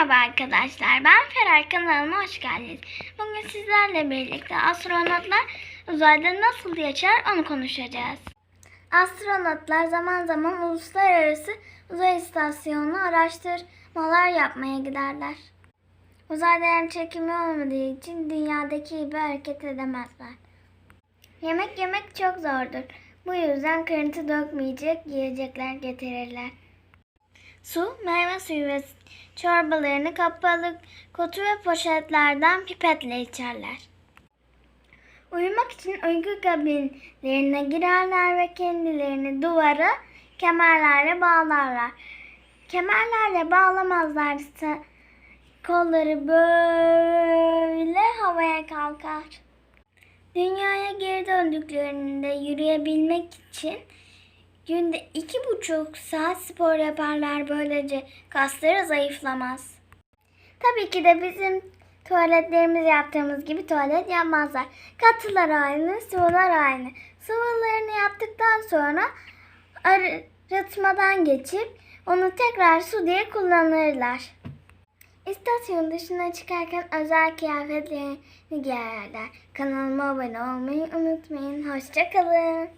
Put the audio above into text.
Merhaba arkadaşlar, ben Feray kanalıma hoş geldiniz. Bugün sizlerle birlikte astronotlar uzayda nasıl yaşar onu konuşacağız. Astronotlar zaman zaman uluslararası uzay istasyonuna araştırmalar yapmaya giderler. Uzayda yer çekimi olmadığı için dünyadaki gibi hareket edemezler. Yemek yemek çok zordur. Bu yüzden kırıntı dökmeyecek yiyecekler getirirler. Su, meyve suyu ve çorbalarını kapalı kutu ve poşetlerden pipetle içerler. Uyumak için uyku kabinlerine girerler ve kendilerini duvara kemerlerle bağlarlar. Kemerlerle bağlamazlarsa kolları böyle havaya kalkar. Dünyaya geri döndüklerinde yürüyebilmek için günde iki buçuk saat spor yaparlar böylece kasları zayıflamaz. Tabii ki de bizim tuvaletlerimiz yaptığımız gibi tuvalet yapmazlar. Katılar aynı, sıvılar aynı. Sıvılarını yaptıktan sonra arıtmadan geçip onu tekrar su diye kullanırlar. İstasyon dışına çıkarken özel kıyafetlerini giyerler. Kanalıma abone olmayı unutmayın. Hoşçakalın.